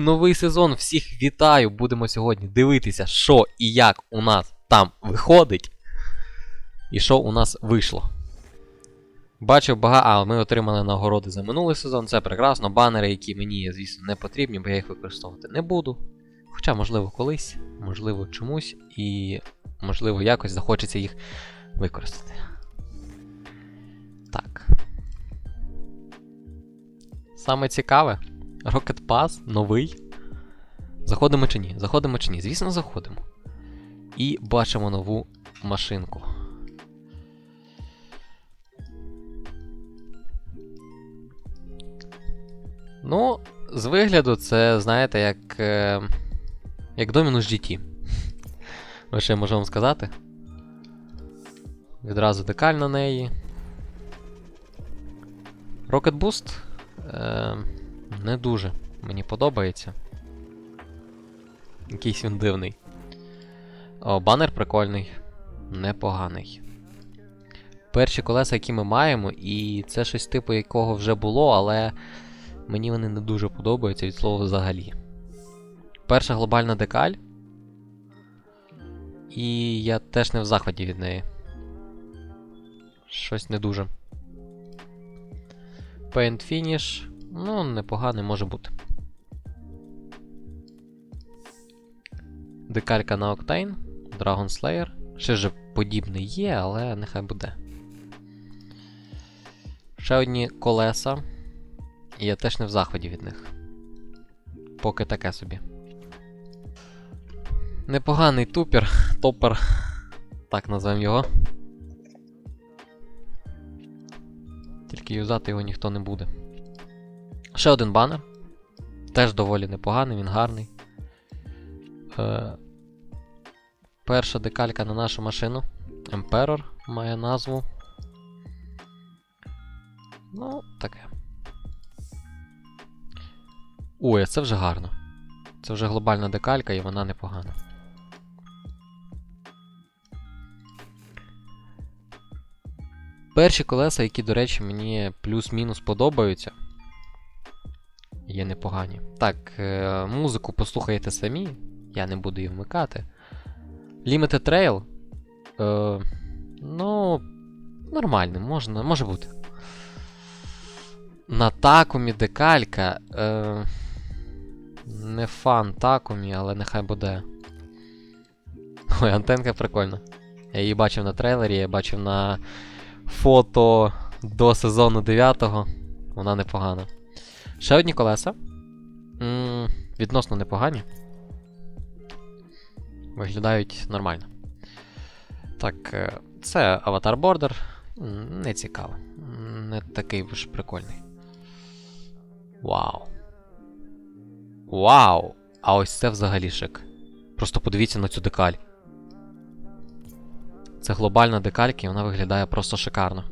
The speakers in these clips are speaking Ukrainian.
Новий сезон. Всіх вітаю! Будемо сьогодні дивитися, що і як у нас там виходить. І що у нас вийшло. Бачив багато. А, ми отримали нагороди за минулий сезон. Це прекрасно. Банери, які мені, звісно, не потрібні, бо я їх використовувати не буду. Хоча, можливо, колись, можливо, чомусь, і можливо, якось захочеться їх використати. Так. Саме цікаве. Rocket Pass новий. Заходимо чи ні? Заходимо чи ні? Звісно, заходимо. І бачимо нову машинку. Ну, з вигляду, це, знаєте, як. Е, як Dominus GT. Ось що я вам сказати. Відразу декаль на неї. Rocket Boost. Е, не дуже мені подобається. Якийсь він дивний. О, банер прикольний. Непоганий. Перші колеса, які ми маємо, і це щось типу якого вже було, але мені вони не дуже подобаються від слова взагалі. Перша глобальна декаль. І я теж не в захваті від неї. Щось не дуже. Paint Finish. Ну, непоганий може бути. Декалька на Octane, Dragon Slayer. Ще ж подібне є, але нехай буде. Ще одні колеса. І я теж не в заході від них. Поки таке собі. Непоганий тупер, топер. Так назвемо його. Тільки юзати його ніхто не буде. Ще один банер. Теж доволі непоганий, він гарний. Е, перша декалька на нашу машину. Emperor має назву. Ну, таке. Ой, це вже гарно. Це вже глобальна декалька і вона непогана. Перші колеса, які, до речі, мені плюс-мінус подобаються. Є непогані. Так, е, музику послухаєте самі. Я не буду її вмикати. Limited Trail. Е, ну, нормально, можна, може бути. На такумі декалька. Е, не фан такумі, але нехай буде. Ой, антенка прикольна. Я її бачив на трейлері, я бачив на фото до сезону 9 Вона непогана. Ще одні колеса. м відносно непогані. Виглядають нормально. Так, е, це Border. М, Не цікаво. Не такий уж прикольний. Вау. Вау! А ось це взагалі шик. Просто подивіться на цю декаль. Це глобальна декалька, і вона виглядає просто шикарно.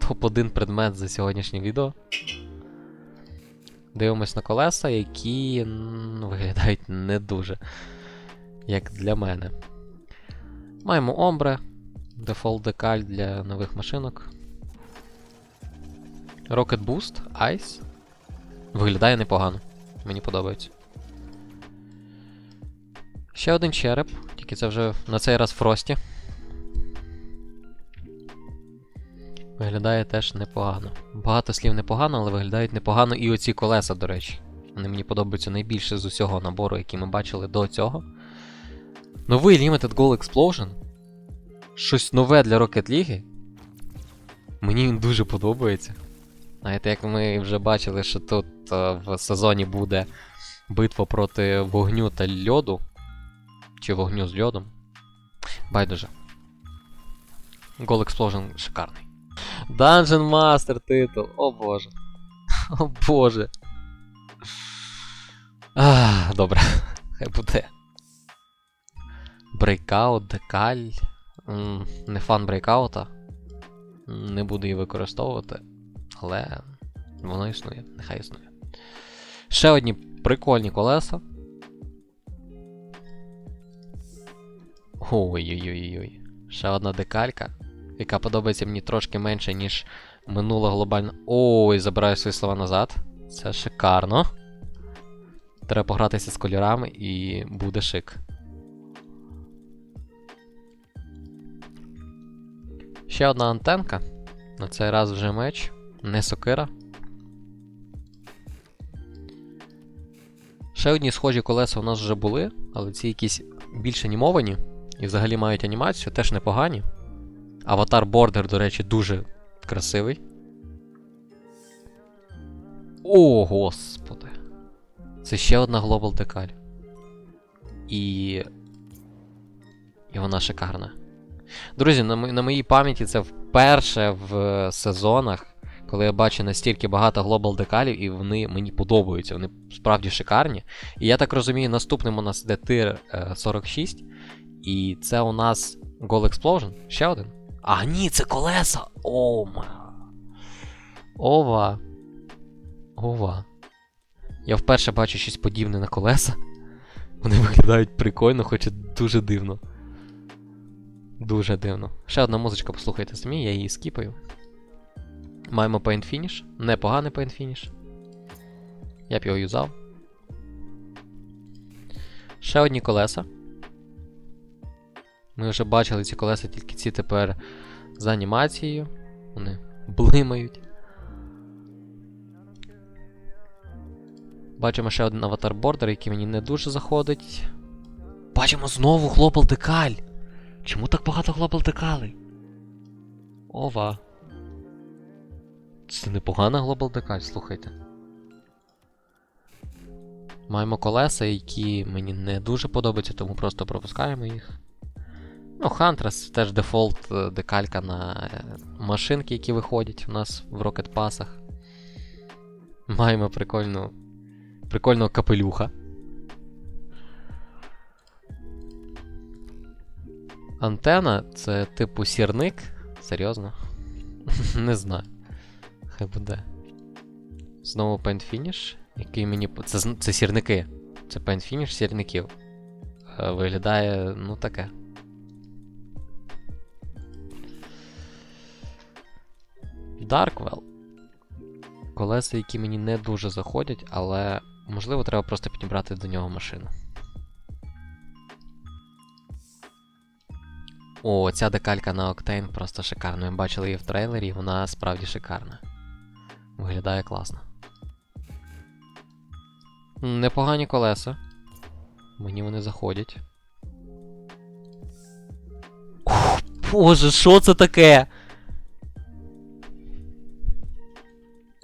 Топ-1 предмет за сьогоднішнє відео. Дивимось на колеса, які м, виглядають не дуже. Як для мене. Маємо Ombre, дефолт декаль для нових машинок. Rocket Boost, Ice. Виглядає непогано. Мені подобається. Ще один череп, тільки це вже на цей раз Фрості. Виглядає теж непогано. Багато слів непогано, але виглядають непогано і оці колеса, до речі. Вони мені подобаються найбільше з усього набору, який ми бачили до цього. Новий Limited Goal Explosion. Щось нове для Rocket League. Мені він дуже подобається. Знаєте, як ми вже бачили, що тут е, в сезоні буде битва проти вогню та льоду. Чи вогню з льодом. Байдуже. Goal Explosion шикарний. Dungeon Master титул. О боже. О боже. Ах, добре. Хай буде. Breakout, декаль. Не фан брейкаута. Не буду її використовувати. Але воно існує, нехай існує. Ще одні прикольні колеса. Ой-ой-ой-ой. Ще одна декалька, яка подобається мені трошки менше, ніж минула глобальна. Ой, забираю свої слова назад. Це шикарно. Треба погратися з кольорами і буде шик. Ще одна антенка. На цей раз вже меч, не сокира. Ще одні схожі колеса у нас вже були, але ці якісь більш анімовані і взагалі мають анімацію, теж непогані. Аватар Бордер, до речі, дуже красивий. О, господи. Це ще одна Global Decal. І. І вона шикарна. Друзі, на, на моїй пам'яті це вперше в е, сезонах, коли я бачу настільки багато Global декалів, і вони мені подобаються, вони справді шикарні. І я так розумію, наступним у нас йде тир е, 46, і це у нас Goal Explosion. Ще один. А, ні, це колеса! О, ма. Ова. Ова. Я вперше бачу щось подібне на колеса. Вони виглядають прикольно, хоч і дуже дивно. Дуже дивно. Ще одна музичка, послухайте самі, я її скіпаю. Маємо Paint Finish. Непоганий Paint Finish. Я б його юзав. Ще одні колеса. Ми вже бачили ці колеса, тільки ці тепер з анімацією. Вони блимають. Бачимо ще один аватар бордер, який мені не дуже заходить. Бачимо знову Global Decal. Чому так багато Global Decal? Ова. Це непогана Global Decal, слухайте. Маємо колеса, які мені не дуже подобаються, тому просто пропускаємо їх. Ну, Huntress теж дефолт е, декалька на е, машинки, які виходять у нас в Rocket Pass. Маємо прикольну, прикольного капелюха. Антена це типу сірник. Серйозно? Не знаю. Хай буде. Знову Paint Finish, який мені. Це, це сірники. Це Paint Finish сірників. Е, Виглядає, ну таке. Darkwell. Колеса, які мені не дуже заходять, але можливо треба просто підібрати до нього машину. О, ця декалька на Octane просто шикарна. Ми бачили її в трейлері, і вона справді шикарна. Виглядає класно. Непогані колеса. Мені вони заходять. О, Боже, що це таке?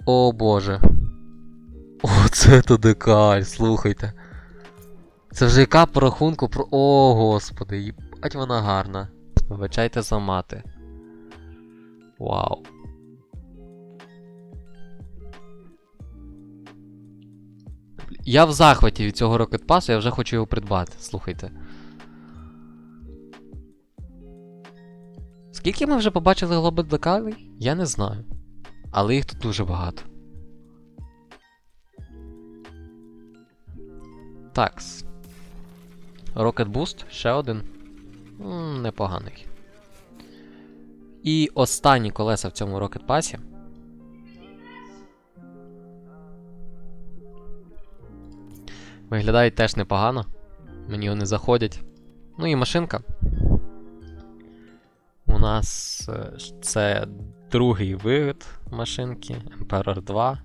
О боже. Оце то декаль, слухайте. Це вже яка по рахунку про. О, господи, їбать вона гарна. Вибачайте за мати. Вау. Я в захваті від цього Pass, я вже хочу його придбати, слухайте. Скільки ми вже побачили глобет декалей? Я не знаю. Але їх тут дуже багато. Такс. Rocket Boost, ще один. М, непоганий. І останні колеса в цьому Rocket Pass. Виглядають теж непогано. Мені вони заходять. Ну і машинка. У нас е, це другий вид машинки Emperor 2.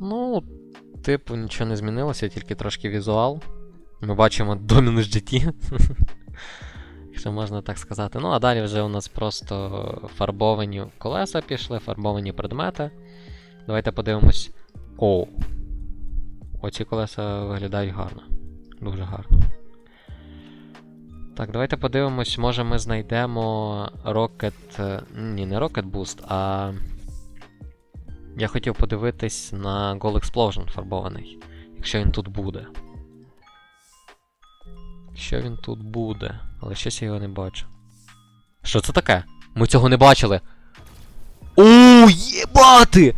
Ну, типу, нічого не змінилося, тільки трошки візуал. Ми бачимо Dominus GT. Якщо можна так сказати. Ну, а далі вже у нас просто фарбовані колеса пішли, фарбовані предмети. Давайте подивимось. О! Оці колеса виглядають гарно. Дуже гарно. Так, давайте подивимось, може ми знайдемо Rocket. е, Ні, не Rocket Boost, а. Я хотів подивитись на Goal Explosion фарбований. Якщо він тут буде. Якщо він тут буде. Але щось я його не бачу. Що це таке? Ми цього не бачили. О, єбати!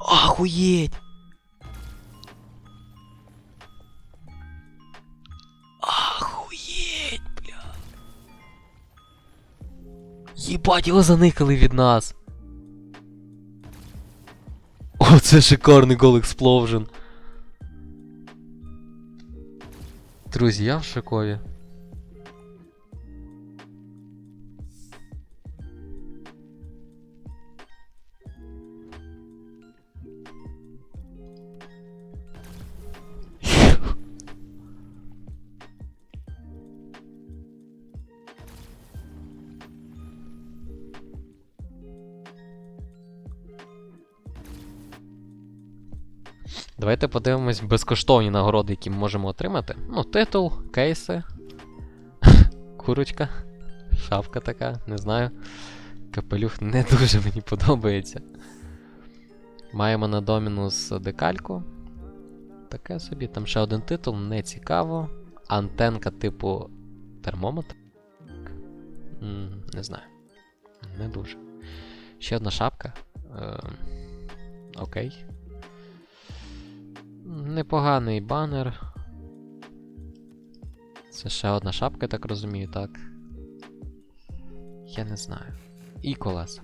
Ахуєть! Єбать, його заникали від нас. Оце шикарний гол Explosion. Друзі, я в шокові. Давайте подивимось безкоштовні нагороди, які ми можемо отримати. Ну, титул, кейси, курочка, шапка така, не знаю. Капелюх не дуже мені подобається. Маємо на Домінус декальку. Таке собі, там ще один титул, не цікаво. Антенка типу термометр. Не знаю. Не дуже. Ще одна шапка. Е, окей. Непоганий банер. Це ще одна шапка, так розумію, так. Я не знаю. І колеса.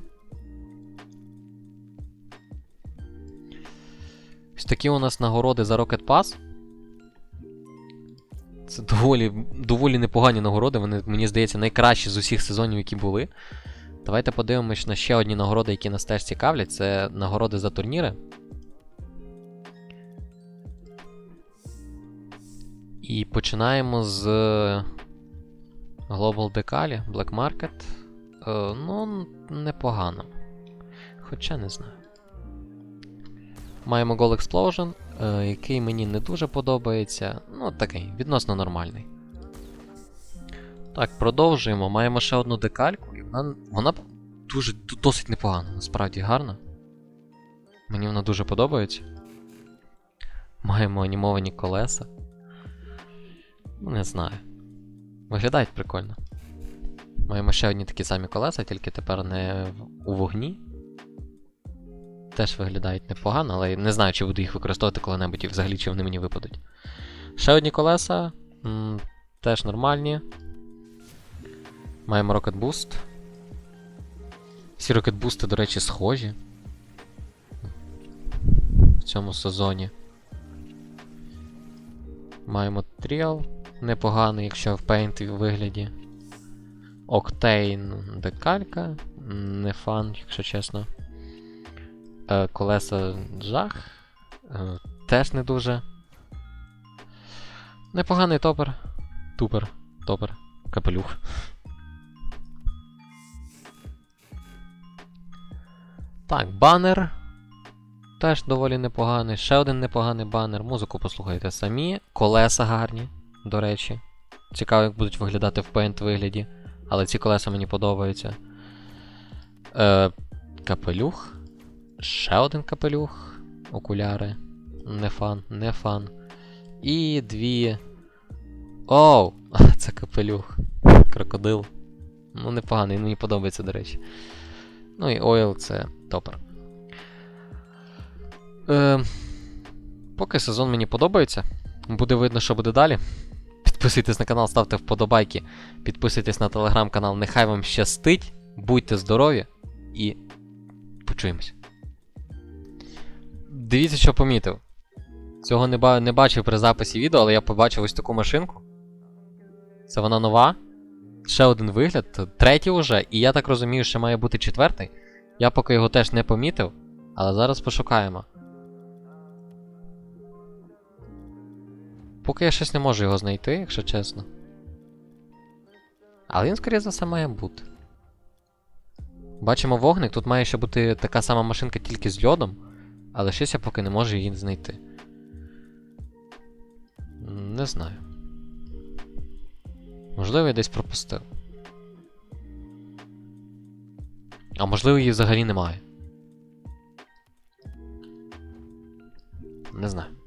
Ось такі у нас нагороди за Rocket Pass. Це доволі, доволі непогані нагороди, вони, мені здається, найкращі з усіх сезонів, які були. Давайте подивимось на ще одні нагороди, які нас теж цікавлять. Це нагороди за турніри. І починаємо з Global Decali, Black Market. Е, ну, непогано. Хоча не знаю. Маємо Goal Explosion, е, який мені не дуже подобається. Ну, такий, відносно нормальний. Так, продовжуємо. Маємо ще одну декальку, і вона, вона дуже досить непогана, насправді гарна. Мені вона дуже подобається. Маємо анімовані колеса. Ну, не знаю. Виглядають прикольно. Маємо ще одні такі самі колеса, тільки тепер не у вогні. Теж виглядають непогано, але не знаю, чи буду їх використовувати коли-небудь і взагалі чи вони мені випадуть. Ще одні колеса. м, теж нормальні. Маємо Rocket Boost. Всі Rocket Boost, до речі, схожі. В цьому сезоні. Маємо Тріал. Непоганий, якщо в Paint вигляді. Octane декалька. Не фан, якщо чесно. Е, колеса жах. Е, теж не дуже. Непоганий топер. Тупер. Топер. Капелюх. Так, банер. Теж доволі непоганий. Ще один непоганий банер. Музику послухайте самі. Колеса гарні, до речі. Цікаво, як будуть виглядати в Paint вигляді. Але ці колеса мені подобаються. Е, капелюх. Ще один капелюх. Окуляри. Не фан, не фан. І дві. Оу! Це капелюх. Крокодил. Ну, непоганий, мені подобається, до речі. Ну і ойл це топер. Е, поки сезон мені подобається. Буде видно, що буде далі. Підписуйтесь на канал, ставте вподобайки. Підписуйтесь на телеграм-канал. Нехай вам щастить. Будьте здорові і почуємось. Дивіться, що помітив. Цього не, ба- не бачив при записі відео, але я побачив ось таку машинку. Це вона нова. Ще один вигляд, третій уже, і я так розумію, що має бути четвертий. Я поки його теж не помітив, але зараз пошукаємо. Поки я щось не можу його знайти, якщо чесно. Але він, скоріше за все, має бути. Бачимо вогник, тут має ще бути така сама машинка тільки з льодом, але щось я поки не можу її знайти. Не знаю. Можливо, я десь пропустив. А можливо, її взагалі немає. Не знаю.